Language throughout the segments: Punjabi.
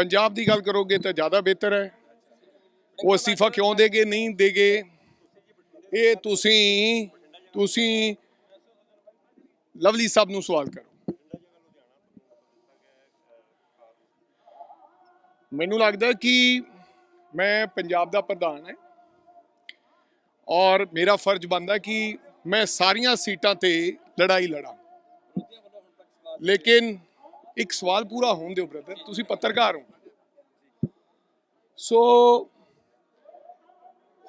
ਪੰਜਾਬ ਦੀ ਗੱਲ ਕਰੋਗੇ ਤਾਂ ਜ਼ਿਆਦਾ ਬਿਹਤਰ ਹੈ। ਉਹ ਅਸਤੀਫਾ ਕਿਉਂ ਦੇਗੇ, ਨਹੀਂ ਦੇਗੇ? ਇਹ ਤੁਸੀਂ ਤੁਸੀਂ ਲਵਲੀ ਸਾਹਿਬ ਨੂੰ ਸਵਾਲ ਕਰੋ। ਮੈਨੂੰ ਲੱਗਦਾ ਕਿ ਮੈਂ ਪੰਜਾਬ ਦਾ ਪ੍ਰਧਾਨ ਹੈ ਔਰ ਮੇਰਾ ਫਰਜ਼ ਬਣਦਾ ਕਿ ਮੈਂ ਸਾਰੀਆਂ ਸੀਟਾਂ ਤੇ ਲੜਾਈ ਲੜਾਂ। ਲੇਕਿਨ ਇੱਕ ਸਵਾਲ ਪੂਰਾ ਹੋਣ ਦਿਓ ਬ੍ਰਦਰ ਤੁਸੀਂ ਪੱਤਰਕਾਰ ਹੋ। ਸੋ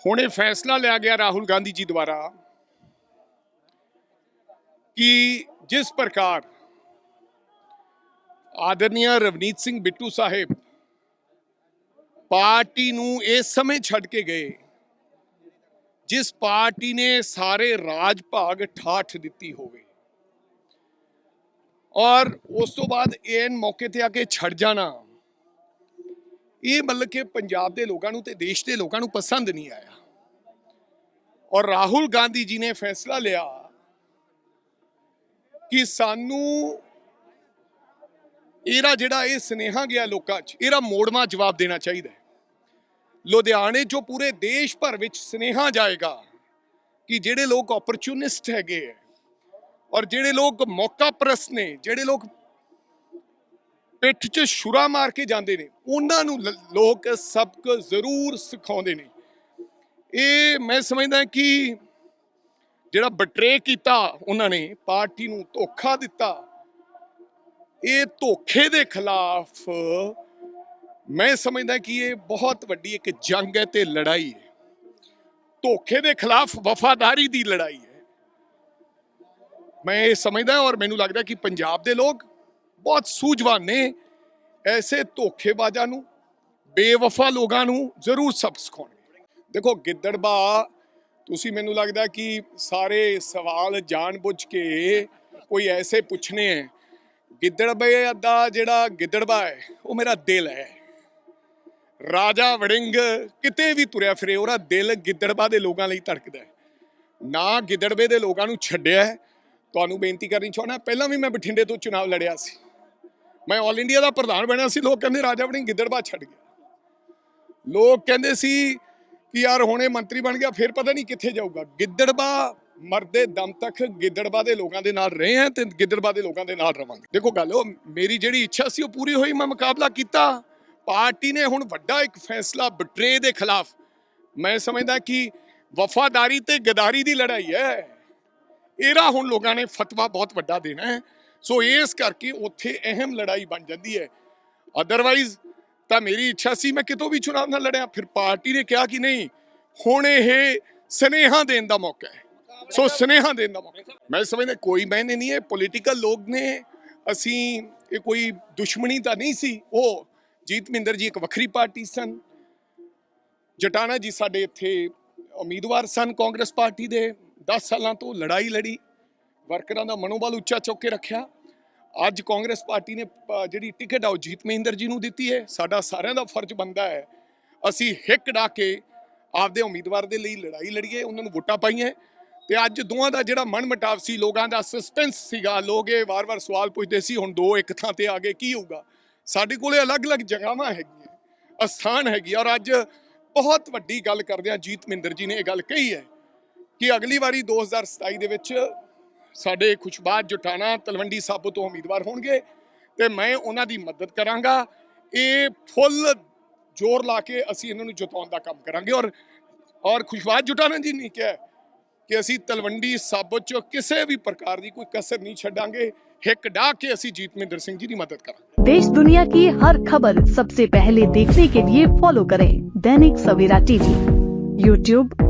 ਹੁਣ ਇਹ ਫੈਸਲਾ ਲਿਆ ਗਿਆ ਰਾਹੁਲ ਗਾਂਧੀ ਜੀ ਦੁਆਰਾ ਕਿ ਜਿਸ ਪ੍ਰਕਾਰ ਆਦਰਨੀय ਰਵਨੀਤ ਸਿੰਘ ਬਿੱਟੂ ਸਾਹਿਬ ਪਾਰਟੀ ਨੂੰ ਇਸ ਸਮੇਂ ਛੱਡ ਕੇ ਗਏ, ਜਿਸ ਪਾਰਟੀ ਨੇ ਸਾਰੇ ਰਾਜ ਭਾਗ ਠਾਠ ਦਿੱਤੀ ਹੋਵੇ। ਔਰ ਉਸ ਤੋਂ ਬਾਅਦ ਐਨ ਮੌਕੇ ਤੇ ਆ ਕੇ ਛੱਡ ਜਾਣਾ। ਇਹ ਮਤਲਬ ਕਿ ਪੰਜਾਬ ਦੇ ਲੋਕਾਂ ਨੂੰ ਤੇ ਦੇਸ਼ ਦੇ ਲੋਕਾਂ ਨੂੰ ਪਸੰਦ ਨਹੀਂ ਆਇਆ। ਔਰ ਰਾਹੁਲ ਗਾਂਧੀ ਜੀ ਨੇ ਫੈਸਲਾ ਲਿਆ ਕਿ ਸਾਨੂੰ ਇਹਦਾ ਜਿਹੜਾ ਇਹ ਸਨੇਹਾ ਗਿਆ ਲੋਕਾਂ 'ਚ, ਇਹਦਾ ਮੋੜਵਾ ਜਵਾਬ ਦੇਣਾ ਚਾਹੀਦਾ ਲੁਧਿਆਣੇ 'ਚੋਂ ਪੂਰੇ ਦੇਸ਼ ਭਰ ਵਿੱਚ ਸਨੇਹਾ ਜਾਏਗਾ ਕਿ ਜਿਹੜੇ ਲੋਕ ਓਪਰਚੁਨਿਸਟ ਹੈਗੇ ਹੈ ਔਰ ਜਿਹੜੇ ਲੋਕ ਮੌਕਾ ਪ੍ਰਸਤ ਨੇ, ਜਿਹੜੇ ਲੋਕ ਪਿੱਠ 'ਚ ਛੁਰਾ ਮਾਰ ਕੇ ਜਾਂਦੇ ਨੇ, ਉਹਨਾਂ ਨੂੰ ਲ- ਲੋਕ ਸਬਕ ਜ਼ਰੂਰ ਸਿਖਾਉਂਦੇ ਨੇ। ਇਹ ਮੈਂ ਸਮਝਦਾ ਕਿ ਜਿਹੜਾ ਬਟਰੇ ਕੀਤਾ ਉਹਨਾਂ ਨੇ, ਪਾਰਟੀ ਨੂੰ ਧੋਖਾ ਦਿੱਤਾ, ਇਹ ਧੋਖੇ ਦੇ ਖਿਲਾਫ ਮੈਂ ਸਮਝਦਾ ਕਿ ਇਹ ਬਹੁਤ ਵੱਡੀ ਇੱਕ ਜੰਗ ਹੈ ਤੇ ਲੜਾਈ ਹੈ। ਧੋਖੇ ਦੇ ਖਿਲਾਫ ਵਫਾਦਾਰੀ ਦੀ ਲੜਾਈ ਹੈ। ਮੈਂ ਇਹ ਸਮਝਦਾ ਔਰ ਮੈਨੂੰ ਲੱਗਦਾ ਕਿ ਪੰਜਾਬ ਦੇ ਲੋਕ ਬਹੁਤ ਸੂਝਵਾਨ ਨੇ। ਐਸੇ ਧੋਖੇਬਾਜ਼ਾਂ ਨੂੰ, ਬੇਵਫਾ ਲੋਕਾਂ ਨੂੰ ਜ਼ਰੂਰ ਸਬਕ ਸਿਖਾਉਣਗੇ। ਦੇਖੋ ਗਿੱਦੜਬਾ ਤੁਸੀਂ ਮੈਨੂੰ ਲੱਗਦਾ ਕਿ ਸਾਰੇ ਸਵਾਲ ਜਾਣਬੁੱਝ ਕੇ ਕੋਈ ਐਸੇ ਪੁੱਛਨੇ ਹੈ ਗਿੱਦੜਬੇ ਦਾ ਜਿਹੜਾ ਗਿੱਦੜਬਾ ਹੈ, ਉਹ ਮੇਰਾ ਦਿਲ ਹੈ। ਰਾਜਾ ਵੜਿੰਗ ਕਿਤੇ ਵੀ ਤੁਰਿਆ ਫਿਰੇ, ਉਹਦਾ ਦਿਲ ਗਿੱਦੜਬਾ ਦੇ ਲੋਕਾਂ ਲਈ ਧੜਕਦਾ ਹੈ। ਨਾ ਗਿੱਦੜਬੇ ਦੇ ਲੋਕਾਂ ਨੂੰ ਛੱਡਿਆ ਤੁਹਾਨੂੰ ਬੇਨਤੀ ਕਰਨੀ ਚਾਹੁੰਦਾ, ਪਹਿਲਾਂ ਵੀ ਮੈਂ ਬਠਿੰਡੇ ਤੋਂ ਚੁਣਾਵ ਲੜਿਆ ਸੀ। ਮੈਂ ਆਲ ਇੰਡੀਆ ਦਾ ਪ੍ਰਧਾਨ ਬਣਿਆ ਸੀ, ਲੋਕ ਕਹਿੰਦੇ ਰਾਜਾ ਵੜਿੰਗ ਗਿੱਦੜਬਾ ਛੱਡ ਗਿਆ। ਲੋਕ ਕਹਿੰਦੇ ਸੀ ਕਿ ਯਾਰ ਹੁਣੇ ਮੰਤਰੀ ਬਣ ਗਿਆ, ਫਿਰ ਪਤਾ ਨਹੀਂ ਕਿੱਥੇ ਜਾਊਗਾ। ਗਿੱਦੜਬਾ ਮਰਦੇ ਦਮ ਤੱਕ ਗਿੱਦੜਬਾ ਦੇ ਲੋਕਾਂ ਦੇ ਨਾਲ ਰਹੇ ਹਾਂ ਤੇ ਗਿੱਦੜਬਾ ਦੇ ਲੋਕਾਂ ਦੇ ਨਾਲ ਰਵਾਂਗੇ। ਦੇਖੋ ਗੱਲ ਉਹ, ਮੇਰੀ ਜਿਹੜੀ ਇੱਛਾ ਸੀ ਉਹ ਪੂਰੀ ਹੋਈ, ਮੈਂ ਮੁਕਾਬਲਾ ਕੀਤਾ। ਪਾਰਟੀ ਨੇ ਹੁਣ ਵੱਡਾ ਇੱਕ ਫੈਸਲਾ ਬਟਰੇ ਦੇ ਖਿਲਾਫ। ਮੈਂ ਸਮਝਦਾ ਕਿ ਵਫਾਦਾਰੀ ਤੇ ਗਦਾਰੀ ਦੀ ਲੜਾਈ ਹੈ। ਇਹਦਾ ਹੁਣ ਲੋਕਾਂ ਨੇ ਫਤਵਾ ਬਹੁਤ ਵੱਡਾ ਦੇਣਾ ਹੈ। ਸੋ ਇਸ ਕਰਕੇ ਉੱਥੇ ਅਹਿਮ ਲੜਾਈ ਬਣ ਜਾਂਦੀ ਹੈ। ਅਦਰਵਾਈਜ਼ ਤਾਂ ਮੇਰੀ ਇੱਛਾ ਸੀ ਮੈਂ ਕਿਤੋਂ ਵੀ ਚੁਣਾਵ ਨਾ ਲੜਿਆ, ਫਿਰ ਪਾਰਟੀ ਨੇ ਕਿਹਾ ਕਿ ਨਹੀਂ, ਹੁਣ ਇਹ ਸਨੇਹਾ ਦੇਣ ਦਾ ਮੌਕਾ ਹੈ। ਸੋ ਸਨੇਹਾ ਦੇਣ ਦਾ ਮੌਕਾ ਮੈਂ ਸਮਝਦਾ ਕੋਈ ਮੈਨੇ ਨਹੀਂ ਹੈ ਪੋਲੀਟੀਕਲ ਲੋਕ ਨੇ, ਅਸੀਂ ਇਹ ਕੋਈ ਦੁਸ਼ਮਣੀ ਤਾਂ ਨਹੀਂ ਸੀ। ਉਹ ਜੀਤ ਮਹਿੰਦਰ ਜੀ ਇੱਕ ਵੱਖਰੀ ਪਾਰਟੀ ਸਨ। ਜਟਾਣਾ ਜੀ ਸਾਡੇ ਇੱਥੇ ਉਮੀਦਵਾਰ ਸਨ ਕਾਂਗਰਸ ਪਾਰਟੀ ਦੇ। 10 ਸਾਲਾਂ ਤੋਂ ਲੜਾਈ ਲੜੀ, ਵਰਕਰਾਂ ਦਾ ਮਨੋਬਲ ਉੱਚਾ ਚੁੱਕ ਕੇ ਰੱਖਿਆ। ਅੱਜ ਕਾਂਗਰਸ ਪਾਰਟੀ ਨੇ ਜਿਹੜੀ ਟਿਕਟ ਆ ਉਹ ਜੀਤ ਮਹਿੰਦਰ ਜੀ ਨੂੰ ਦਿੱਤੀ ਹੈ। ਸਾਡਾ ਸਾਰਿਆਂ ਦਾ ਫਰਜ਼ ਬਣਦਾ ਹੈ, ਅਸੀਂ ਹਿੱਕ ਡਾ ਕੇ ਆਪਦੇ ਉਮੀਦਵਾਰ ਦੇ ਲਈ ਲੜਾਈ ਲੜੀਏ, ਉਹਨਾਂ ਨੂੰ ਵੋਟਾਂ ਪਾਈਆਂ। ਤੇ ਅੱਜ ਦੋਵਾਂ ਦਾ ਜਿਹੜਾ ਮਨ ਮਟਾਵ ਸੀ, ਲੋਕਾਂ ਦਾ ਸਸਪੈਂਸ ਸੀਗਾ, ਲੋਕ ਇਹ ਵਾਰ-ਵਾਰ ਸਵਾਲ ਪੁੱਛਦੇ ਸੀ, ਹੁਣ ਦੋ ਇੱਕ ਥਾਂ ਤੇ ਆ ਗਏ ਕੀ ਹੋਊਗਾ? ਸਾਡੇ ਕੋਲੇ ਅਲੱਗ-ਅਲੱਗ ਜਗ੍ਹਾਵਾਂ ਹੈਗੀਆਂ, ਅਸਥਾਨ ਹੈਗੀ ਔਰ ਅੱਜ ਬਹੁਤ ਵੱਡੀ ਗੱਲ ਕਰਦੇ ਆ ਜੀਤ ਮਹਿੰਦਰ ਜੀ ਨੇ ਇਹ ਗੱਲ ਕਹੀ ਹੈ। ਕਿ ਅਗਲੀ ਵਾਰੀ 2027 ਦੇ ਵਿੱਚ ਸਾਡੇ ਖੁਸ਼ਬਾਦ ਜਟਾਣਾ ਤਲਵੰਡੀ ਸਾਬੋ ਤੋਂ ਉਮੀਦਵਾਰ ਹੋਣਗੇ ਤੇ ਮੈਂ ਉਹਨਾਂ ਦੀ ਮਦਦ ਕਰਾਂਗਾ ਇਹ ਫੁੱਲ ਜ਼ੋਰ ਲਾ ਕੇ ਅਸੀਂ ਇਹਨਾਂ ਨੂੰ ਜਿਤਾਉਣ ਦਾ ਕੰਮ ਕਰਾਂਗੇ ਔਰ ਔਰ ਖੁਸ਼ਬਾਦ ਜਟਾਣਾ ਜੀ ਨੇ ਕਿਹਾ ਕਿ ਅਸੀਂ ਤਲਵੰਡੀ ਸਾਬੋ ਚ ਕਿਸੇ ਵੀ ਪ੍ਰਕਾਰ ਦੀ ਕੋਈ ਕਸਰ ਨਹੀਂ ਛੱਡਾਂਗੇ ਹਿੱਕ ਡਾ ਕੇ ਅਸੀਂ ਜੀਤ ਮਹਿੰਦਰ ਸਿੰਘ ਜੀ ਦੀ ਮਦਦ ਕਰਾਂਗੇ देश दुनिया की हर खबर सबसे पहले देखने के लिए फॉलो करें दैनिक सवेरा टीवी यूट्यूब